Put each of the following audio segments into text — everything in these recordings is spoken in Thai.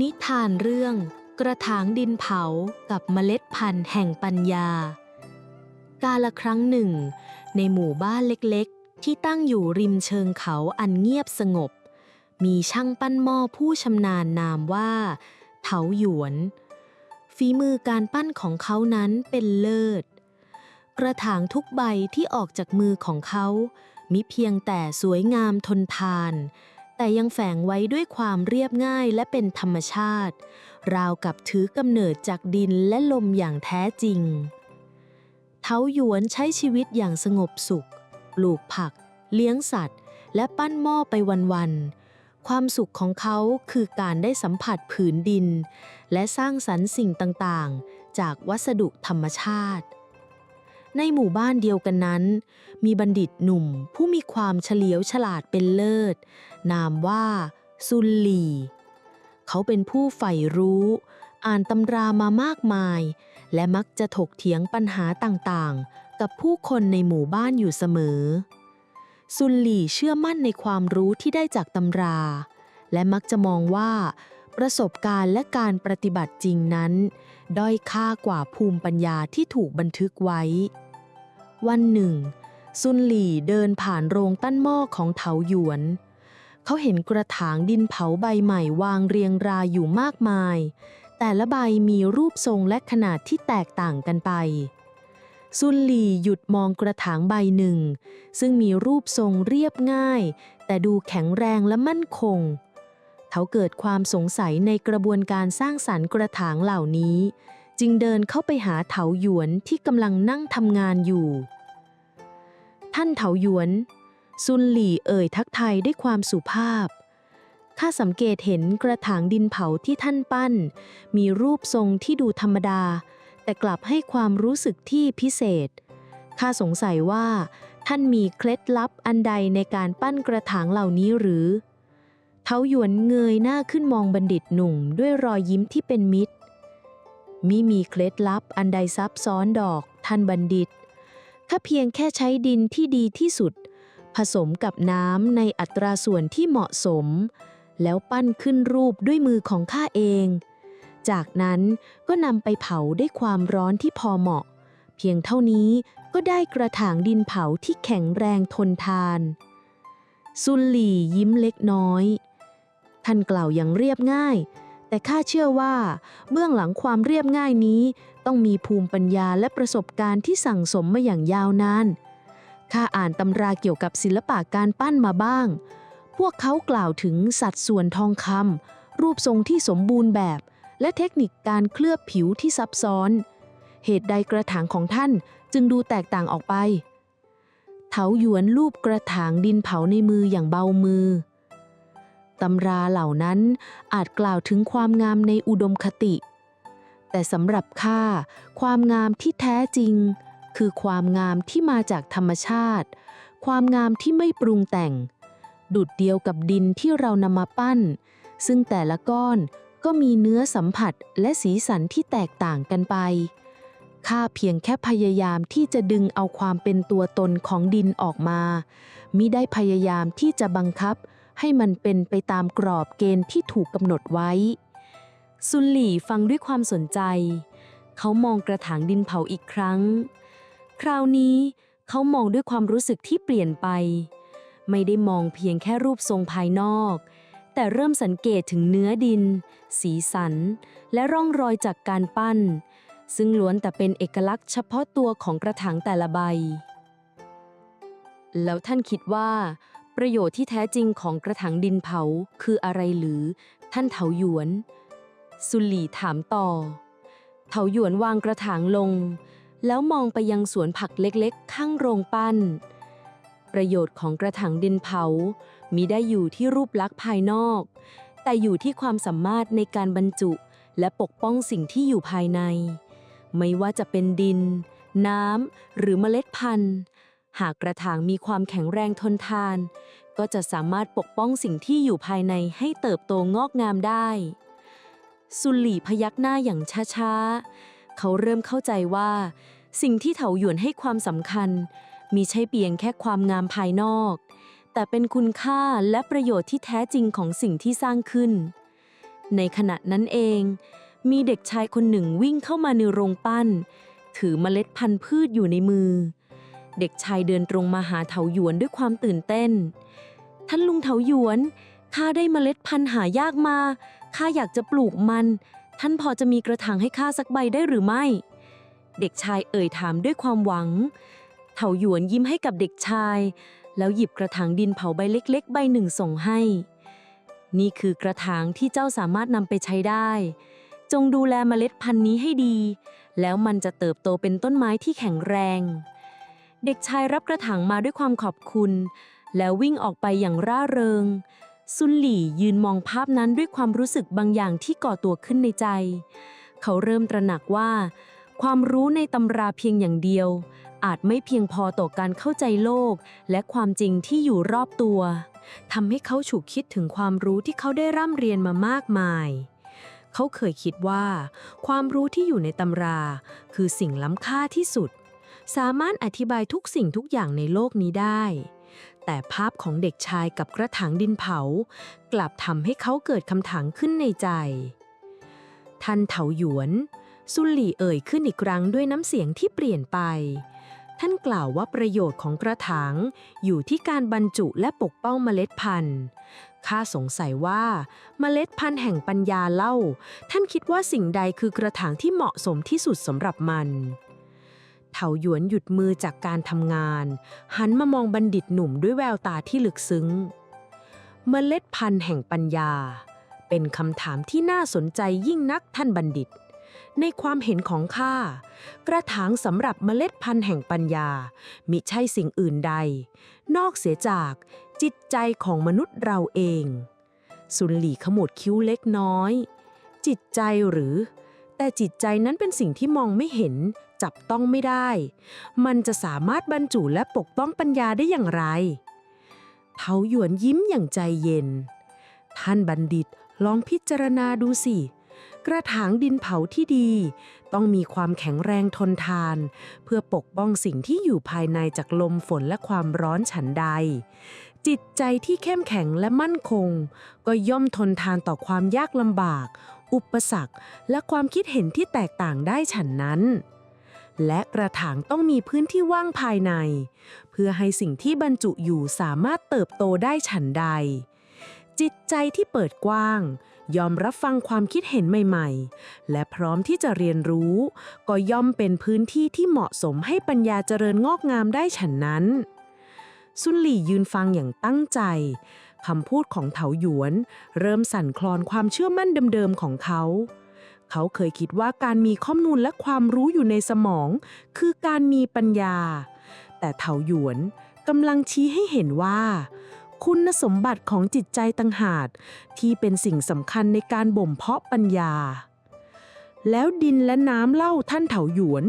นิทานเรื่อง กระถางดินเผากับเมล็ดพันธุ์แห่งปัญญา กาละครั้งหนึ่ง ในหมู่บ้านเล็กๆ ที่ตั้งอยู่ริมเชิงเขาอันเงียบสงบ มีช่างปั้นหม้อผู้ชำนาญนามว่าเถาหยวน ฝีมือการปั้นของเขานั้นเป็นเลิศ กระถางทุกใบที่ออกจากมือของเขามิเพียงแต่สวยงามทนทาน แต่ยังแฝงไว้ด้วยความเรียบง่ายและเป็นธรรมชาติ ราวกับถือกำเนิดจากดินและลมอย่างแท้จริง เท้าหยวนใช้ชีวิตอย่างสงบสุข ปลูกผัก เลี้ยงสัตว์ และปั้นหม้อไปวันๆ ความสุขของเขาคือการได้สัมผัสผืนดิน และสร้างสรรค์สิ่งต่างๆ จากวัสดุธรรมชาติ ในหมู่บ้านเดียวกันนั้น มีบัณฑิตหนุ่มผู้มีความเฉลียวฉลาดเป็นเลิศ นามว่าซุนหลี เขาเป็นผู้ใฝ่รู้ อ่านตำรามามากมาย และมักจะถกเถียงปัญหาต่างๆ กับผู้คนในหมู่บ้านอยู่เสมอ ซุนหลีเชื่อมั่นในความรู้ที่ได้จากตำรา และมักจะมองว่า ประสบการณ์และการปฏิบัติจริงนั้น ด้อยค่ากว่าภูมิปัญญาที่ถูกบันทึกไว้ วันหนึ่ง ซุนหลี่เดินผ่านโรงตั้นหม้อของเถาหยวน เขาเห็นกระถางดินเผาใบใหม่วางเรียงรายอยู่มากมาย แต่ละใบมีรูปทรงและขนาดที่แตกต่างกันไป ซุนหลี่หยุดมองกระถางใบหนึ่ง ซึ่งมีรูปทรงเรียบง่าย แต่ดูแข็งแรงและมั่นคงเขาเกิดความสงสัยในกระบวนการสร้างสรรค์กระถางเหล่านี้ จึงเดินเข้าไปหาเถาหยวนที่กำลังนั่งทำงานอยู่ ท่านเถาหยวน ซุนหลี่เอ่ยทักไทยด้วยความสุภาพ ข้าสังเกตเห็นกระถางดินเผาที่ท่านปั้น มีรูปทรงที่ดูธรรมดา แต่กลับให้ความรู้สึกที่พิเศษ ข้าสงสัยว่า ท่านมีเคล็ดลับอันใดในการปั้นกระถางเหล่านี้หรือ เทาหยวนเงยหน้าขึ้นมองบัณฑิตหนุ่มด้วยรอยยิ้มที่เป็นมิตร มิมีเคล็ดลับอันใดซับซ้อนดอก ท่านบัณฑิตข้าเพียงแค่ใช้ดินที่ดีที่สุด ผสมกับน้ำในอัตราส่วนที่เหมาะสม แล้วปั้นขึ้นรูปด้วยมือของข้าเอง จากนั้นก็นำไปเผาด้วยความร้อนที่พอเหมาะ เพียงเท่านี้ก็ได้กระถางดินเผาที่แข็งแรงทนทาน ซุนหลี่ยิ้มเล็กน้อย ท่านกล่าวอย่างเรียบง่าย แต่ข้าเชื่อว่า เบื้องหลังความเรียบง่ายนี้ ต้องมีภูมิปัญญาและประสบการณ์ที่สั่งสมมาอย่างยาวนานข้าอ่านตำราเกี่ยวกับศิลปะการปั้นมาบ้าง พวกเขากล่าวถึงสัดส่วนทองคำรูปทรงที่สมบูรณ์แบบ และเทคนิคการเคลือบผิวที่ซับซ้อน เหตุใดกระถางของท่านจึงดูแตกต่างออกไป เถาหยวนรูปกระถางดินเผาในมืออย่างเบามือ ตำราเหล่านั้นอาจกล่าวถึงความงามในอุดมคติ แต่สำหรับข้าความงามที่แท้จริง คือความงามที่มาจากธรรมชาติ ความงามที่ไม่ปรุงแต่ง ดุดเดียวกับดินที่เรานำมาปั้น ซึ่งแต่ละก้อนก็มีเนื้อสัมผัสและสีสันที่แตกต่างกันไปข้าเพียงแค่พยายามที่จะดึงเอาความเป็นตัวตนของดินออกมา มิได้พยายามที่จะบังคับ ให้มันเป็นไปตามกรอบเกณฑ์ที่ถูกกำหนดไว้ ซุนหลี่ฟังด้วยความสนใจ เขามองกระถางดินเผาอีกครั้ง คราวนี้เขามองด้วยความรู้สึกที่เปลี่ยนไป ไม่ได้มองเพียงแค่รูปทรงภายนอก แต่เริ่มสังเกตถึงเนื้อดิน สีสัน และร่องรอยจากการปั้น ซึ่งล้วนแต่เป็นเอกลักษณ์เฉพาะตัวของกระถางแต่ละใบแล้วท่านคิดว่า ประโยชน์ที่แท้จริงของกระถางดินเผาคืออะไรหรือ ท่านเถาหยวน สุหลีถามต่อ เถาหยวนวางกระถางลง แล้วมองไปยังสวนผักเล็กๆ ข้างโรงปั้น ประโยชน์ของกระถางดินเผามิได้อยู่ที่รูปลักษณ์ภายนอก แต่อยู่ที่ความสามารถในการบรรจุ และปกป้องสิ่งที่อยู่ภายใน ไม่ว่าจะเป็นดิน น้ำหรือเมล็ดพันธุ์ หากกระถางมีความแข็งแรงทนทาน ก็จะสามารถปกป้องสิ่งที่อยู่ภายในให้เติบโตงอกงามได้ สุหลีพยักหน้าอย่างช้าๆ เขาเริ่มเข้าใจว่า สิ่งที่เถาหยวนให้ความสำคัญ มีใช่เพียงแค่ความงามภายนอก แต่เป็นคุณค่าและประโยชน์ที่แท้จริงของสิ่งที่สร้างขึ้น ในขณะนั้นเอง มีเด็กชายคนหนึ่งวิ่งเข้ามาในโรงปั้น ถือเมล็ดพันธุ์พืชอยู่ในมือเเด็กชายเดินตรงมาหาเถาหยวนด้วยความตื่นเต้น ท่านลุงเถาหยวน ข้าได้เมล็ดพันธุ์หายากมา ข้าอยากจะปลูกมัน ท่านพอจะมีกระถางให้ข้าสักใบได้หรือไม่ เด็กชายเอ่ยถามด้วยความหวัง เถาหยวนยิ้มให้กับเด็กชาย แล้วหยิบกระถางดินเผาใบเล็ก ๆ ใบหนึ่งส่งให้ นี่คือกระถางที่เจ้าสามารถนำไปใช้ได้ จงดูแลเมล็ดพันธุ์นี้ให้ดี แล้วมันจะเติบโตเป็นต้นไม้ที่แข็งแรง เด็กชายรับกระถางมาด้วยความขอบคุณ แล้ววิ่งออกไปอย่างร่าเริง ซุนหลี่ยืนมองภาพนั้นด้วยความรู้สึกบางอย่างที่ก่อตัวขึ้นในใจ เขาเริ่มตระหนักว่า ความรู้ในตำราเพียงอย่างเดียว อาจไม่เพียงพอต่อการเข้าใจโลก และความจริงที่อยู่รอบตัวทำให้เขาฉุกคิดถึงความรู้ที่เขาได้ร่ำเรียนมามากมายเขาเคยคิดว่า ความรู้ที่อยู่ในตำรา คือสิ่งล้ำค่าที่สุด สามารถอธิบายทุกสิ่งทุกอย่างในโลกนี้ได้ แต่ภาพของเด็กชายกับกระถางดินเผา กลับทำให้เขาเกิดคำถามขึ้นในใจ ท่านเถาหยวน ซุนหลี่เอ่ยขึ้นอีกครั้งด้วยน้ำเสียงที่เปลี่ยนไป ท่านกล่าวว่าประโยชน์ของกระถางอยู่ที่การบรรจุและปกป้องเมล็ดพันธุ์ข้าสงสัยว่าเมล็ดพันธุ์แห่งปัญญาเล่า ท่านคิดว่าสิ่งใดคือกระถางที่เหมาะสมที่สุดสำหรับมัน เถาหยวนหยุดมือจากการทำงาน หันมามองบัณฑิตหนุ่มด้วยแววตาที่ลึกซึ้ง เมล็ดพันธุ์แห่งปัญญา เป็นคำถามที่น่าสนใจยิ่งนักท่านบัณฑิต ในความเห็นของข้า กระถางสำหรับเมล็ดพันธุ์แห่งปัญญา มิใช่สิ่งอื่นใด นอกเสียจากจิตใจของมนุษย์เราเอง สุนหลีขมวดคิ้วเล็กน้อย จิตใจหรือ แต่จิตใจนั้นเป็นสิ่งที่มองไม่เห็น จับต้องไม่ได้ มันจะสามารถบรรจุและปกป้องปัญญาได้อย่างไรเทาหยวนยิ้มอย่างใจเย็น ท่านบัณฑิตลองพิจารณาดูสิ กระถางดินเผาที่ดี ต้องมีความแข็งแรงทนทาน เพื่อปกป้องสิ่งที่อยู่ภายในจากลมฝนและความร้อนฉันใด จิตใจที่เข้มแข็งและมั่นคง ก็ย่อมทนทานต่อความยากลำบาก อุปสรรค และความคิดเห็นที่แตกต่างได้ฉันนั้น และกระถางต้องมีพื้นที่ว่างภายใน เพื่อให้สิ่งที่บรรจุอยู่สามารถเติบโตได้ฉันใด จิตใจที่เปิดกว้าง ยอมรับฟังความคิดเห็นใหม่ ๆ และพร้อมที่จะเรียนรู้ ก็ย่อมเป็นพื้นที่ที่เหมาะสมให้ปัญญาเจริญงอกงามได้ฉันนั้น ซุนหลี่ยืนฟังอย่างตั้งใจ คำพูดของเถาหยวน เริ่มสั่นคลอนความเชื่อมั่นเดิมๆของเขา เขาเคยคิดว่าการมีข้อมูลและความรู้อยู่ในสมอง คือการมีปัญญา แต่เถาหยวนกำลังชี้ให้เห็นว่า คุณสมบัติของจิตใจต่างหากที่เป็นสิ่งสำคัญในการบ่มเพาะปัญญา แล้วดินและน้ำเล่าท่านเถาหยวน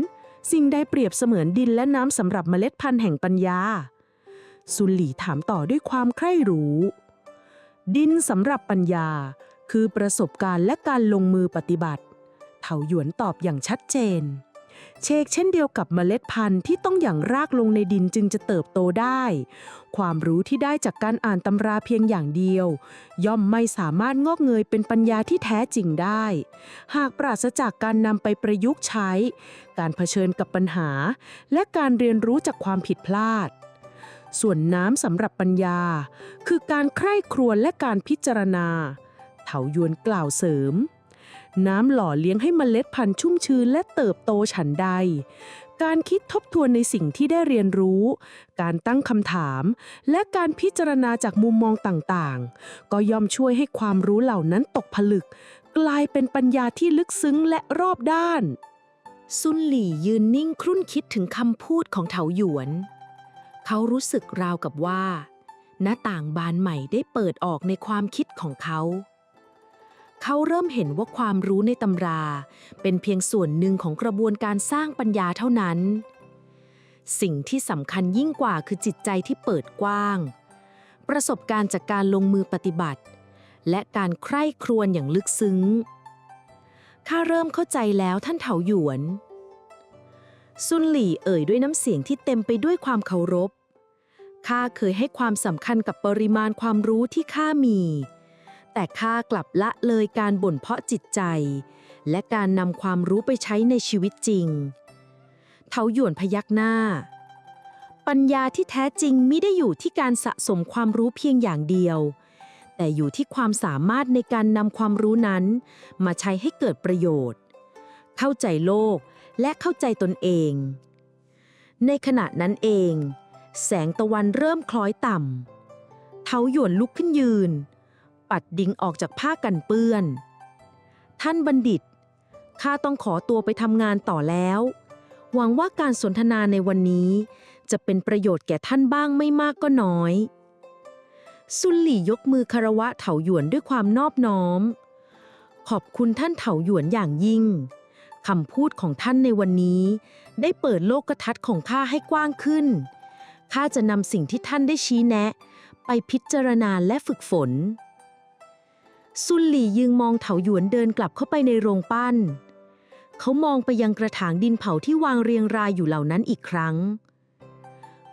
สิ่งใดเปรียบเสมือนดินและน้ำสำหรับเมล็ดพันธุ์แห่งปัญญา ซุนหลีถามต่อด้วยความใคร่รู้ ดินสำหรับปัญญา คือประสบการณ์และการลงมือปฏิบัติ เถาหยวนตอบอย่างชัดเจน เชกเช่นเดียวกับเมล็ดพันธุ์ที่ต้องอย่างรากลงในดินจึงจะเติบโตได้ ความรู้ที่ได้จากการอ่านตำราเพียงอย่างเดียว ย่อมไม่สามารถงอกเงยเป็นปัญญาที่แท้จริงได้ หากปราศจากการนำไปประยุกต์ใช้ การเผชิญกับปัญหา และการเรียนรู้จากความผิดพลาด ส่วนน้ำสำหรับปัญญา คือการใคร่ครวญและการพิจารณา เถายวนกล่าวเสริม น้ำหล่อเลี้ยงให้เมล็ดพันธุ์ชุ่มชื้นและเติบโตฉันใด การคิดทบทวนในสิ่งที่ได้เรียนรู้ การตั้งคำถาม และการพิจารณาจากมุมมองต่างๆ ก็ย่อมช่วยให้ความรู้เหล่านั้นตกผลึก กลายเป็นปัญญาที่ลึกซึ้งและรอบด้าน ซุนหลี่ยืนนิ่งครุ่นคิดถึงคำพูดของเถาหยวน เขารู้สึกราวกับว่า หน้าต่างบานใหม่ได้เปิดออกในความคิดของเขา เขาเริ่มเห็นว่าความรู้ในตำรา เป็นเพียงส่วนหนึ่งของกระบวนการสร้างปัญญาเท่านั้น สิ่งที่สำคัญยิ่งกว่าคือจิตใจที่เปิดกว้าง ประสบการณ์จากการลงมือปฏิบัติ และการใคร่ครวญอย่างลึกซึ้งข้าเริ่มเข้าใจแล้วท่านเถาหยวน ซุนหลี่เอ่ยด้วยน้ำเสียงที่เต็มไปด้วยความเคารพ ข้าเคยให้ความสำคัญกับปริมาณความรู้ที่ข้ามี แต่ข้ากลับละเลยการบ่นเพาะจิตใจ และการนำความรู้ไปใช้ในชีวิตจริง เทาหยวนพยักหน้า ปัญญาที่แท้จริงไม่ได้อยู่ที่การสะสมความรู้เพียงอย่างเดียว แต่อยู่ที่ความสามารถในการนำความรู้นั้น มาใช้ให้เกิดประโยชน์ เข้าใจโลก และเข้าใจตนเอง ในขณะนั้นเอง แสงตะวันเริ่มคล้อยต่ำเทาหยวนลุกขึ้นยืน ปัดดิงออกจากผ้ากันเปื้อน ท่านบัณฑิต ข้าต้องขอตัวไปทำงานต่อแล้ว หวังว่าการสนทนาในวันนี้ จะเป็นประโยชน์แก่ท่านบ้างไม่มากก็น้อยซุนหลี่ยกมือคารวะเถาหยวนด้วยความนอบน้อม ขอบคุณท่านเถาหยวนอย่างยิ่ง คำพูดของท่านในวันนี้ ได้เปิดโลกทัศน์ของข้าให้กว้างขึ้น ข้าจะนำสิ่งที่ท่านได้ชี้แนะ ไปพิจารณาและฝึกฝน ซุนหลี่ยืงมองเถาหยวนเดินกลับเข้าไปในโรงปั้น เขามองไปยังกระถางดินเผาที่วางเรียงรายอยู่เหล่านั้นอีกครั้ง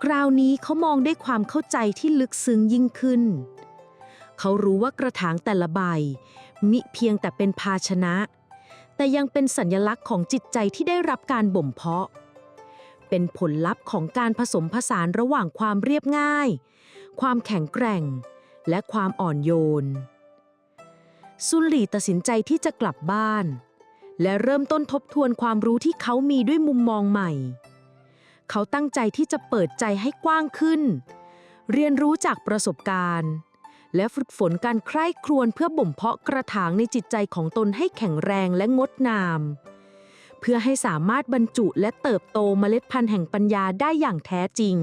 คราวนี้เขามองได้ความเข้าใจที่ลึกซึ้งยิ่งขึ้น เขารู้ว่ากระถางแต่ละใบมิเพียงแต่เป็นภาชนะ แต่ยังเป็นสัญลักษณ์ของจิตใจที่ได้รับการบ่มเพาะ เป็นผลลัพธ์ของการผสมผสานระหว่างความเรียบง่าย ความแข็งแกร่ง และความอ่อนโยน ซุนหลี่ตัดสินใจที่จะกลับบ้าน และเริ่มต้นทบทวนความรู้ที่เขามีด้วยมุมมองใหม่ เขาตั้งใจที่จะเปิดใจให้กว้างขึ้น เรียนรู้จากประสบการณ์ และฝึกฝนการใคร่ครวญเพื่อบ่มเพาะกระถางในจิตใจของตนให้แข็งแรงและงดงาม เพื่อให้สามารถบรรจุและเติบโตเมล็ดพันธุ์แห่งปัญญาได้อย่างแท้จริง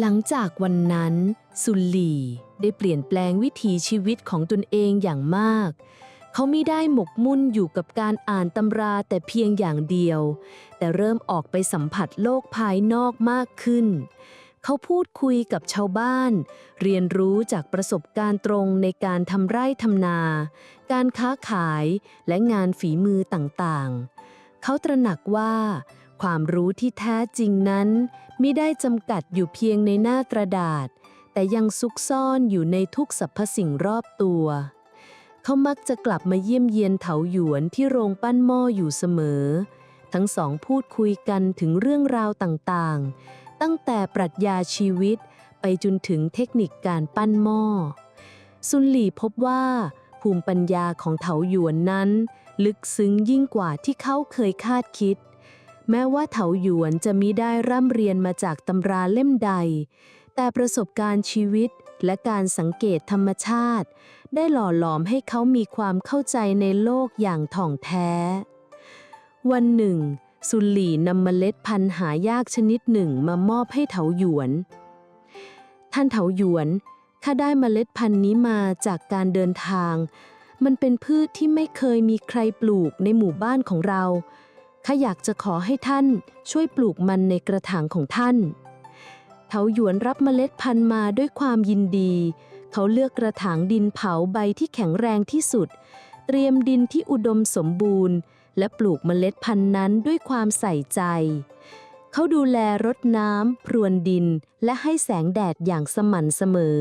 หลังจากวันนั้น ซุลลีได้เปลี่ยนแปลงวิถีชีวิตของตนเองอย่างมากเขาไม่ได้หมกมุ่นอยู่กับการอ่านตำราแต่เพียงอย่างเดียว แต่เริ่มออกไปสัมผัสโลกภายนอกมากขึ้น เขาพูดคุยกับชาวบ้าน เรียนรู้จากประสบการณ์ตรงในการทำไร่ทำนา การค้าขายและงานฝีมือต่างๆ เขาตระหนักว่า ความรู้ที่แท้จริงนั้นไม่ได้จำกัดอยู่เพียงในหน้ากระดาษ แต่ยังซุกซ่อนอยู่ในทุกสรรพสิ่งรอบตัว เขามักจะกลับมาเยี่ยมเยียนเถาหยวนที่โรงปั้นหม้ออยู่เสมอ ทั้งสองพูดคุยกันถึงเรื่องราวต่างๆ ตั้งแต่ปรัชญาชีวิตไปจนถึงเทคนิคการปั้นหม้อ ซุนหลี่พบว่า ภูมิปัญญาของเถาหยวนนั้น ลึกซึ้งยิ่งกว่าที่เขาเคยคาดคิด แม้ว่าเถาหยวนจะมิได้ร่ำเรียนมาจากตำราเล่มใด แต่ประสบการณ์ชีวิตและการสังเกตธรรมชาติ ได้หล่อหลอมให้เขามีความเข้าใจในโลกอย่างถ่องแท้ วันหนึ่ง ซุนหลี่นำเมล็ดพันธุ์หายากชนิดหนึ่งมามอบให้เถาหยวน ท่านเถาหยวนข้าได้เมล็ดพันธุ์นี้มาจากการเดินทาง มันเป็นพืชที่ไม่เคยมีใครปลูกในหมู่บ้านของเราข้าอยากจะขอให้ท่านช่วยปลูกมันในกระถางของท่าน เถาหยวนรับเมล็ดพันธุ์มาด้วยความยินดี เขาเลือกกระถางดินเผาใบที่แข็งแรงที่สุด เตรียมดินที่อุดมสมบูรณ์ และปลูกเมล็ดพันธุ์นั้นด้วยความใส่ใจ เขาดูแลรดน้ำพรวนดิน และให้แสงแดดอย่างสม่ำเสมอ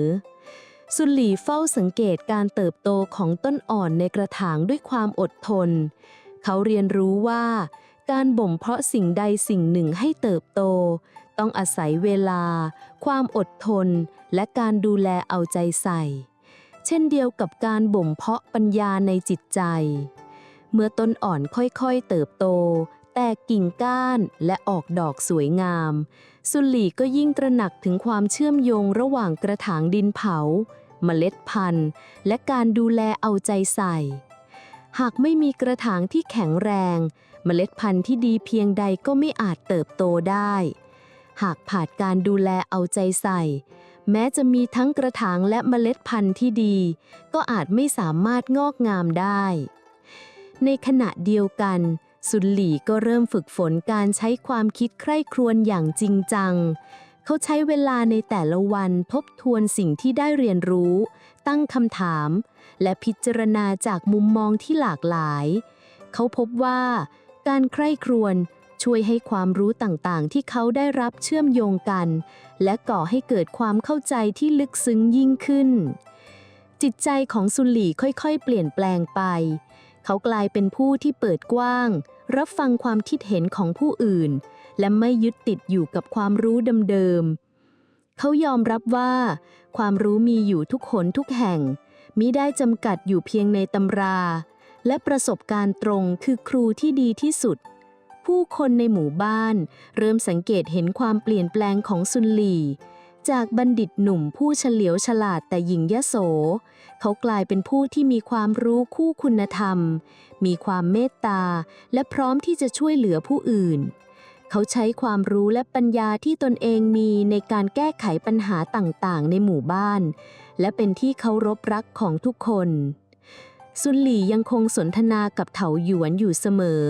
สุหลีเฝ้าสังเกตการเติบโตของต้นอ่อนในกระถางด้วยความอดทน เขาเรียนรู้ว่า การบ่มเพาะสิ่งใดสิ่งหนึ่งให้เติบโต ต้องอาศัยเวลา ความอดทน และการดูแลเอาใจใส่ เช่นเดียวกับการบ่มเพาะปัญญาในจิตใจ เมื่อต้นอ่อนค่อยๆเติบโต แตกกิ่งก้านและออกดอกสวยงาม สุลีก็ยิ่งตระหนักถึงความเชื่อมโยงระหว่างกระถางดินเผา เมล็ดพันธุ์ และการดูแลเอาใจใส่ หากไม่มีกระถางที่แข็งแรง เมล็ดพันธุ์ที่ดีเพียงใดก็ไม่อาจเติบโตได้ หากขาดการดูแลเอาใจใส่ แม้จะมีทั้งกระถางและเมล็ดพันธุ์ที่ดี ก็อาจไม่สามารถงอกงามได้ ในขณะเดียวกัน สุนหลี่ก็เริ่มฝึกฝนการใช้ความคิดใคร่ครวญอย่างจริงจัง เขาใช้เวลาในแต่ละวันทบทวนสิ่งที่ได้เรียนรู้ ตั้งคำถาม และพิจารณาจากมุมมองที่หลากหลาย เขาพบว่า การใคร่ครวญช่วยให้ความรู้ต่างๆ ที่เขาได้รับเชื่อมโยงกัน และก่อให้เกิดความเข้าใจที่ลึกซึ้งยิ่งขึ้น จิตใจของซุลี่ค่อยๆ เปลี่ยนแปลงไป เขากลายเป็นผู้ที่เปิดกว้าง รับฟังความคิดเห็นของผู้อื่น และไม่ยึดติดอยู่กับความรู้เดิมๆ เขายอมรับว่า ความรู้มีอยู่ทุกหนทุกแห่ง มิได้จำกัดอยู่เพียงในตำรา และประสบการณ์ตรงคือครูที่ดีที่สุด ผู้คนในหมู่บ้าน เริ่มสังเกตเห็นความเปลี่ยนแปลงของซุนหลีจากบัณฑิตหนุ่มผู้เฉลียวฉลาดแต่หญิงยโส เขากลายเป็นผู้ที่มีความรู้คู่คุณธรรม มีความเมตตา และพร้อมที่จะช่วยเหลือผู้อื่น เขาใช้ความรู้และปัญญาที่ตนเองมีในการแก้ไขปัญหาต่างๆ ในหมู่บ้าน และเป็นที่เคารพรักของทุกคนซุนหลี่ยังคงสนทนากับเถาหยวนอยู่เสมอ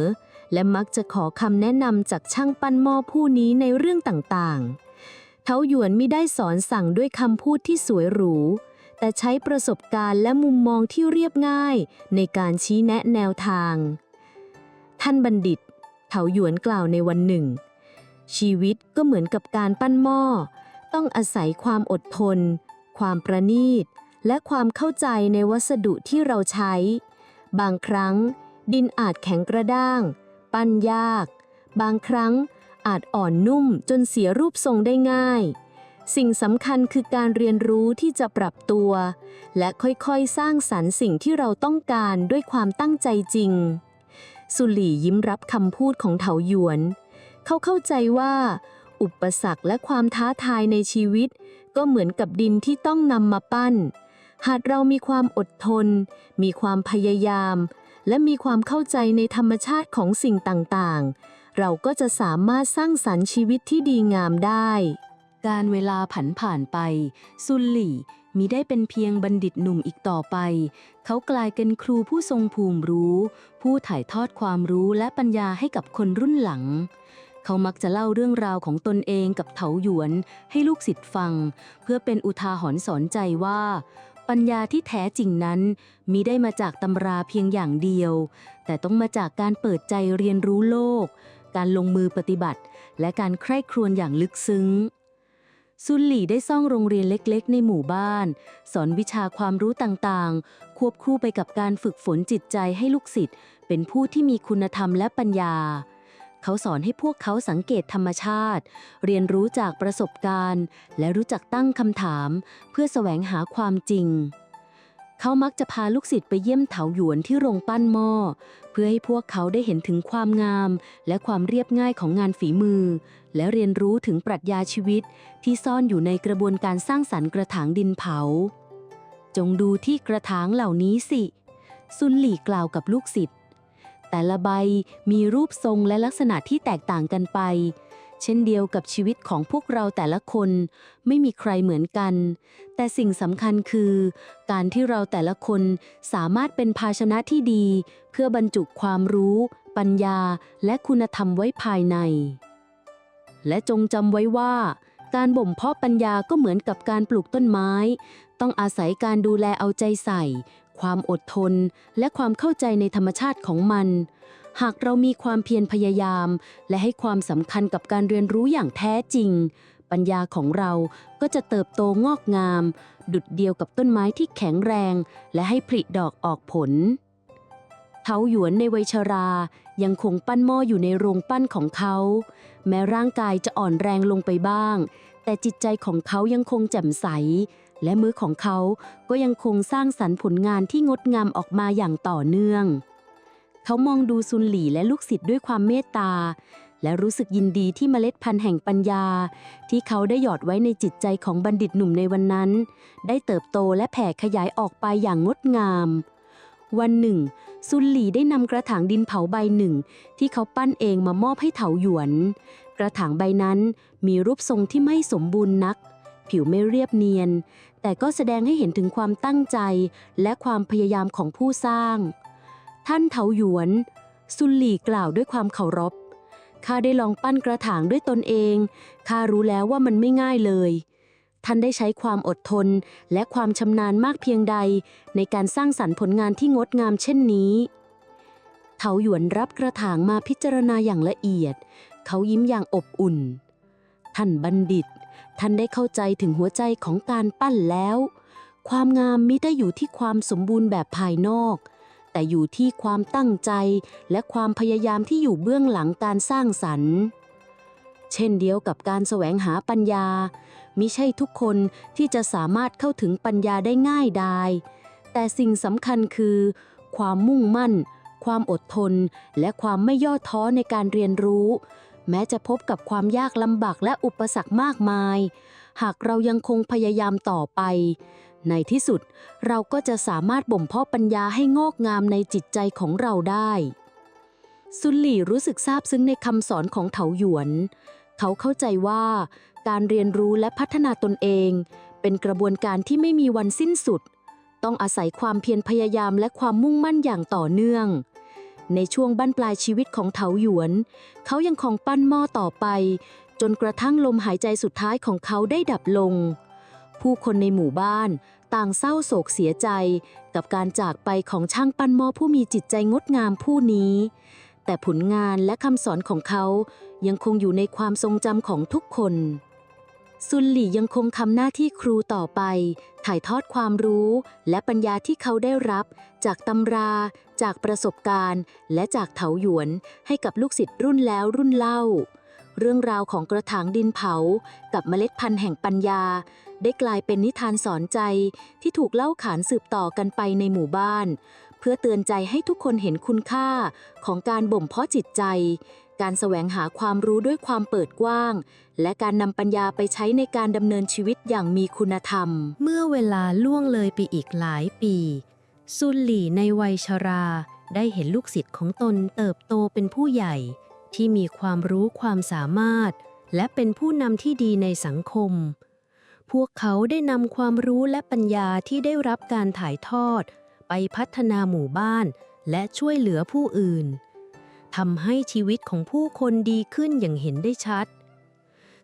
และมักจะขอคำแนะนำจากช่างปั้นหม้อผู้นี้ในเรื่องต่างๆ เถาหยวนไม่ได้สอนสั่งด้วยคำพูดที่สวยหรู แต่ใช้ประสบการณ์และมุมมองที่เรียบง่าย ในการชี้แนะแนวทาง ท่านบัณฑิต เถาหยวนกล่าวในวันหนึ่ง ชีวิตก็เหมือนกับการปั้นหม้อ ต้องอาศัยความอดทน ความประณีต และความเข้าใจในวัสดุที่เราใช้ บางครั้ง ดินอาจแข็งกระด้าง ปั้นยาก บางครั้งอาจอ่อนนุ่มจนเสียรูปทรงได้ง่าย สิ่งสำคัญคือการเรียนรู้ที่จะปรับตัว และค่อยๆ สร้างสรรค์สิ่งที่เราต้องการด้วยความตั้งใจจริง สุหลี่ยิ้มรับคำพูดของเถาหยวน เขาเข้าใจว่า อุปสรรคและความท้าทายในชีวิต ก็เหมือนกับดินที่ต้องนำมาปั้น หากเรามีความอดทน มีความพยายาม และมีความเข้าใจในธรรมชาติของสิ่งต่างๆ เราก็จะสามารถสร้างสรรค์ชีวิตที่ดีงามได้ การเวลาผันผ่านไป ซุนหลี่มิได้เป็นเพียงบัณฑิตหนุ่มอีกต่อไป เขากลายเป็นครูผู้ทรงภูมิรู้ ผู้ถ่ายทอดความรู้และปัญญาให้กับคนรุ่นหลัง เขามักจะเล่าเรื่องราวของตนเองกับเถาหยวนให้ลูกศิษย์ฟัง เพื่อเป็นอุทาหรณ์สอนใจว่า ปัญญาที่แท้จริงนั้นมิได้มาจากตำราเพียงอย่างเดียว แต่ต้องมาจากการเปิดใจเรียนรู้โลก การลงมือปฏิบัติ และการใคร่ครวญอย่างลึกซึ้ง ซุนหลี่ได้สร้างโรงเรียนเล็กๆ ในหมู่บ้าน สอนวิชาความรู้ต่างๆ ควบคู่ไปกับการฝึกฝนจิตใจให้ลูกศิษย์เป็นผู้ที่มีคุณธรรมและปัญญา เขาสอนให้พวกเขาสังเกตธรรมชาติ เรียนรู้จากประสบการณ์ และรู้จักตั้งคำถาม เพื่อแสวงหาความจริง เขามักจะพาลูกศิษย์ไปเยี่ยมเถาหยวนที่โรงปั้นหม้อ เพื่อให้พวกเขาได้เห็นถึงความงาม และความเรียบง่ายของงานฝีมือ และเรียนรู้ถึงปรัชญาชีวิต ที่ซ่อนอยู่ในกระบวนการสร้างสรรค์กระถางดินเผา จงดูที่กระถางเหล่านี้สิ ซุนหลี่กล่าวกับลูกศิษย์แต่ละใบมีรูปทรงและลักษณะที่แตกต่างกันไป เช่นเดียวกับชีวิตของพวกเราแต่ละคนไม่มีใครเหมือนกัน แต่สิ่งสำคัญคือ การที่เราแต่ละคนสามารถเป็นภาชนะที่ดี เพื่อบรรจุความรู้ ปัญญา และคุณธรรมไว้ภายใน และจงจำไว้ว่า การบ่มเพาะปัญญาก็เหมือนกับการปลูกต้นไม้ ต้องอาศัยการดูแลเอาใจใส่ ความอดทน และความเข้าใจในธรรมชาติของมัน หากเรามีความเพียรพยายาม และให้ความสำคัญกับการเรียนรู้อย่างแท้จริง ปัญญาของเราก็จะเติบโตงอกงาม ดุดเดียวกับต้นไม้ที่แข็งแรง และให้ผลิดอกออกผล เทาหยวนในวัยชรา ยังคงปั้นหม้ออยู่ในโรงปั้นของเขา แม้ร่างกายจะอ่อนแรงลงไปบ้าง แต่จิตใจของเขายังคงแจ่มใสและมือของเขาก็ยังคงสร้างสรรค์ผลงานที่งดงามออกมาอย่างต่อเนื่อง เขามองดูซุนหลี่และลูกศิษย์ด้วยความเมตตา และรู้สึกยินดีที่เมล็ดพันธุ์แห่งปัญญา ที่เขาได้หยอดไว้ในจิตใจของบัณฑิตหนุ่มในวันนั้น ได้เติบโตและแผ่ขยายออกไปอย่างงดงาม วันหนึ่ง ซุนหลี่ได้นำกระถางดินเผาใบหนึ่ง ที่เขาปั้นเองมามอบให้เถาหยวน กระถางใบนั้นมีรูปทรงที่ไม่สมบูรณ์นัก ผิวไม่เรียบเนียน แต่ก็แสดงให้เห็นถึงความตั้งใจ และความพยายามของผู้สร้าง ท่านเถาหยวน ซุนหลี่กล่าวด้วยความเคารพ ข้าได้ลองปั้นกระถางด้วยตนเอง ข้ารู้แล้วว่ามันไม่ง่ายเลย ท่านได้ใช้ความอดทนและความชำนาญมากเพียงใด ในการสร้างสรรค์ผลงานที่งดงามเช่นนี้เถาหยวนรับกระถางมาพิจารณาอย่างละเอียด เขายิ้มอย่างอบอุ่น ท่านบัณฑิต ท่านได้เข้าใจถึงหัวใจของการปั้นแล้ว ความงามมิได้อยู่ที่ความสมบูรณ์แบบภายนอก แต่อยู่ที่ความตั้งใจและความพยายามที่อยู่เบื้องหลังการสร้างสรรค์ เช่นเดียวกับการแสวงหาปัญญา มิใช่ทุกคนที่จะสามารถเข้าถึงปัญญาได้ง่ายดาย แต่สิ่งสำคัญคือ ความมุ่งมั่น ความอดทน และความไม่ย่อท้อในการเรียนรู้ แม้จะพบกับความยากลำบากและอุปสรรคมากมาย หากเรายังคงพยายามต่อไป ในที่สุดเราก็จะสามารถบ่มเพาะปัญญาให้งอกงามในจิตใจของเราได้ ซุนหลี่รู้สึกซาบซึ้งในคำสอนของเถาหยวน เขาเข้าใจว่าการเรียนรู้และพัฒนาตนเอง เป็นกระบวนการที่ไม่มีวันสิ้นสุด ต้องอาศัยความเพียรพยายามและความมุ่งมั่นอย่างต่อเนื่อง ในช่วงบั้นปลายชีวิตของเถาหยวน เขายังคงปั้นหม้อต่อไป จนกระทั่งลมหายใจสุดท้ายของเขาได้ดับลง ผู้คนในหมู่บ้าน ต่างเศร้าโศกเสียใจ กับการจากไปของช่างปั้นหม้อผู้มีจิตใจงดงามผู้นี้ แต่ผลงานและคำสอนของเขายังคงอยู่ในความทรงจำของทุกคนซุนหลี่ยังคงทำหน้าที่ครูต่อไป ถ่ายทอดความรู้และปัญญาที่เขาได้รับ จากตำรา จากประสบการณ์ และจากเถาหยวน ให้กับลูกศิษย์รุ่นแล้วรุ่นเล่า เรื่องราวของกระถางดินเผา กับเมล็ดพันธุ์แห่งปัญญา ได้กลายเป็นนิทานสอนใจที่ถูกเล่าขานสืบต่อกันไปในหมู่บ้าน เพื่อเตือนใจให้ทุกคนเห็นคุณค่าของการบ่มเพาะจิตใจ การแสวงหาความรู้ด้วยความเปิดกว้าง และการนำปัญญาไปใช้ในการดำเนินชีวิตอย่างมีคุณธรรม เมื่อเวลาล่วงเลยไปอีกหลายปี ซุนหลี่ในวัยชรา ได้เห็นลูกศิษย์ของตนเติบโตเป็นผู้ใหญ่ ที่มีความรู้ความสามารถ และเป็นผู้นำที่ดีในสังคม พวกเขาได้นำความรู้และปัญญาที่ได้รับการถ่ายทอด ไปพัฒนาหมู่บ้าน และช่วยเหลือผู้อื่นทำให้ชีวิตของผู้คนดีขึ้นอย่างเห็นได้ชัด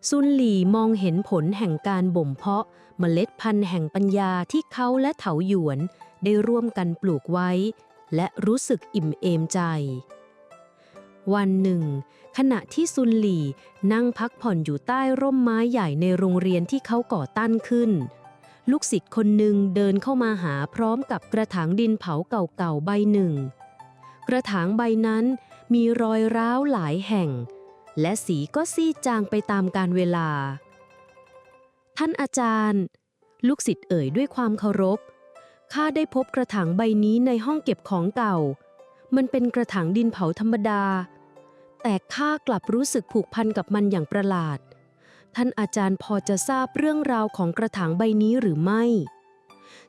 ซุนหลี่มองเห็นผลแห่งการบ่มเพาะเมล็ดพันธุ์แห่งปัญญาที่เขาและเถาหยวนได้ร่วมกันปลูกไว้ และรู้สึกอิ่มเอมใจ วันหนึ่ง ขณะที่ซุนหลี่นั่งพักผ่อนอยู่ใต้ร่มไม้ใหญ่ในโรงเรียนที่เขาก่อตั้งขึ้น ลูกศิษย์คนหนึ่งเดินเข้ามาหาพร้อมกับกระถางดินเผาเก่าๆใบหนึ่ง กระถางใบนั้นมีรอยร้าวหลายแห่ง และสีก็ซีดจางไปตามกาลเวลา ท่านอาจารย์ ลูกศิษย์เอ่ยด้วยความเคารพข้าได้พบกระถางใบนี้ในห้องเก็บของเก่า มันเป็นกระถางดินเผาธรรมดา แต่ข้ากลับรู้สึกผูกพันกับมันอย่างประหลาด ท่านอาจารย์พอจะทราบเรื่องราวของกระถางใบนี้หรือไม่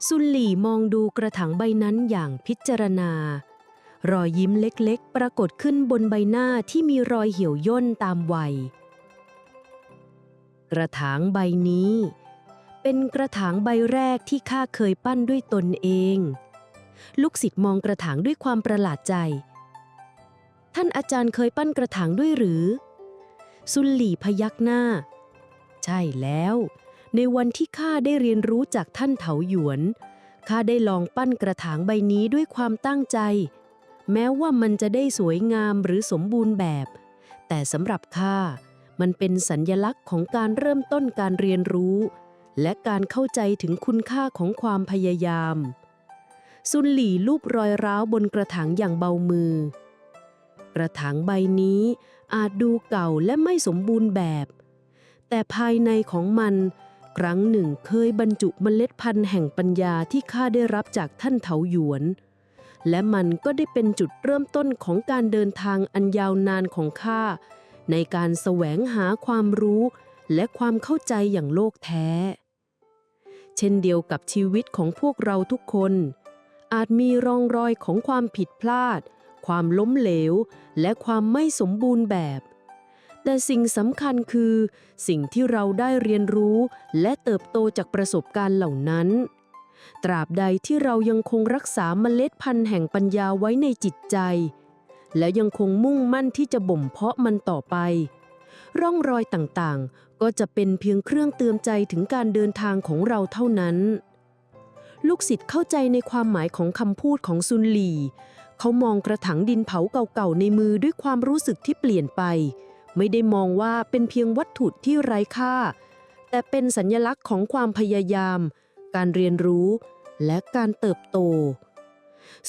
ซุนหลี่มองดูกระถางใบนั้นอย่างพิจารณา รอยยิ้มเล็กๆ ปรากฏขึ้นบนใบหน้าที่มีรอยเหี่ยวย่นตามวัย กระถางใบนี้ เป็นกระถางใบแรกที่ข้าเคยปั้นด้วยตนเอง ลูกศิษย์มองกระถางด้วยความประหลาดใจ ท่านอาจารย์เคยปั้นกระถางด้วยหรือ ซุนหลี่พยักหน้า ใช่แล้ว ในวันที่ข้าได้เรียนรู้จากท่านเถาหยวน ข้าได้ลองปั้นกระถางใบนี้ด้วยความตั้งใจ แม้ว่ามันจะได้สวยงามหรือสมบูรณ์แบบ แต่สำหรับข้า มันเป็นสัญญลักษณ์ของการเริ่มต้นการเรียนรู้ และการเข้าใจถึงคุณค่าของความพยายาม ซุนหลี่ลูบรอยร้าวบนกระถางอย่างเบามือ กระถางใบนี้อาจดูเก่าและไม่สมบูรณ์แบบ แต่ภายในของมันครั้งหนึ่งเคยบรรจุเมล็ดพันธุ์แห่งปัญญาที่ข้าได้รับจากท่านเถาหยวน และมันก็ได้เป็นจุดเริ่มต้นของการเดินทางอันยาวนานของข้าในการแสวงหาความรู้และความเข้าใจอย่างโลกแท้ เช่นเดียวกับชีวิตของพวกเราทุกคน อาจมีร่องรอยของความผิดพลาด ความล้มเหลว และความไม่สมบูรณ์แบบ แต่สิ่งสำคัญคือ สิ่งที่เราได้เรียนรู้ และเติบโตจากประสบการณ์เหล่านั้น ตราบใดที่เรายังคงรักษาเมล็ดพันธุ์แห่งปัญญาไว้ในจิตใจ และยังคงมุ่งมั่นที่จะบ่มเพาะมันต่อไป ร่องรอยต่างๆ ก็จะเป็นเพียงเครื่องเตือนใจถึงการเดินทางของเราเท่านั้นลูกศิษย์เข้าใจในความหมายของคำพูดของซุนหลี เขามองกระถางดินเผาเก่าๆในมือด้วยความรู้สึกที่เปลี่ยนไป ไม่ได้มองว่าเป็นเพียงวัตถุที่ไร้ค่า แต่เป็นสัญลักษณ์ของความพยายาม การเรียนรู้ และการเติบโต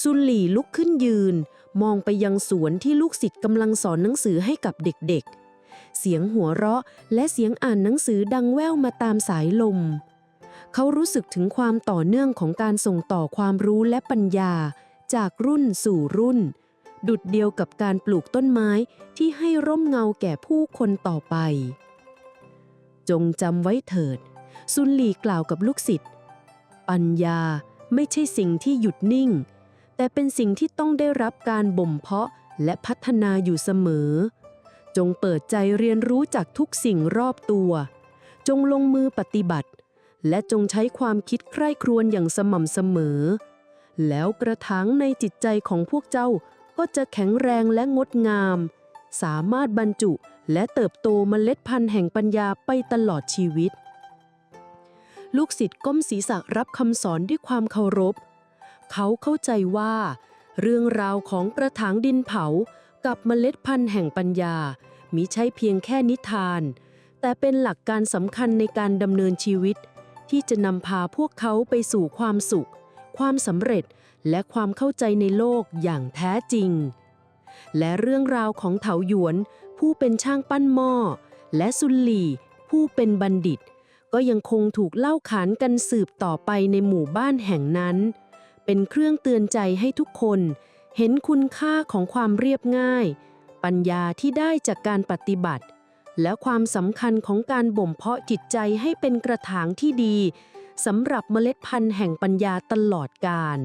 ซุนหลี่ลุกขึ้นยืน มองไปยังสวนที่ลูกศิษย์กำลังสอนหนังสือให้กับเด็กๆเสียงหัวเราะและเสียงอ่านหนังสือดังแว่วมาตามสายลม เขารู้สึกถึงความต่อเนื่องของการส่งต่อความรู้และปัญญา จากรุ่นสู่รุ่น ดุดเดียวกับการปลูกต้นไม้ที่ให้ร่มเงาแก่ผู้คนต่อไป จงจำไว้เถิด ซุนหลีกล่าวกับลูกศิษย์ปัญญาไม่ใช่สิ่งที่หยุดนิ่ง แต่เป็นสิ่งที่ต้องได้รับการบ่มเพาะและพัฒนาอยู่เสมอ จงเปิดใจเรียนรู้จากทุกสิ่งรอบตัว จงลงมือปฏิบัติ และจงใช้ความคิดใคร่ครวญอย่างสม่ำเสมอ แล้วกระถางในจิตใจของพวกเจ้าก็จะแข็งแรงและงดงาม สามารถบรรจุและเติบโตเมล็ดพันธุ์แห่งปัญญาไปตลอดชีวิต ลูกศิษย์ก้มศีรษะรับคำสอนด้วยความเคารพ เขาเข้าใจว่า เรื่องราวของกระถางดินเผากับเมล็ดพันธุ์แห่งปัญญา มิใช่เพียงแค่นิทาน แต่เป็นหลักการสำคัญในการดำเนินชีวิต ที่จะนำพาพวกเขาไปสู่ความสุข ความสำเร็จและความเข้าใจในโลกอย่างแท้จริง และเรื่องราวของเถาหยวน ผู้เป็นช่างปั้นหม้อ และซุนหลีผู้เป็นบัณฑิต ก็ยังคงถูกเล่าขานกันสืบต่อไปในหมู่บ้านแห่งนั้น เป็นเครื่องเตือนใจให้ทุกคน เห็นคุณค่าของความเรียบง่าย ปัญญาที่ได้จากการปฏิบัติ และความสำคัญของการบ่มเพาะจิตใจให้เป็นกระถางที่ดี สำหรับเมล็ดพันธุ์แห่งปัญญาตลอดกาล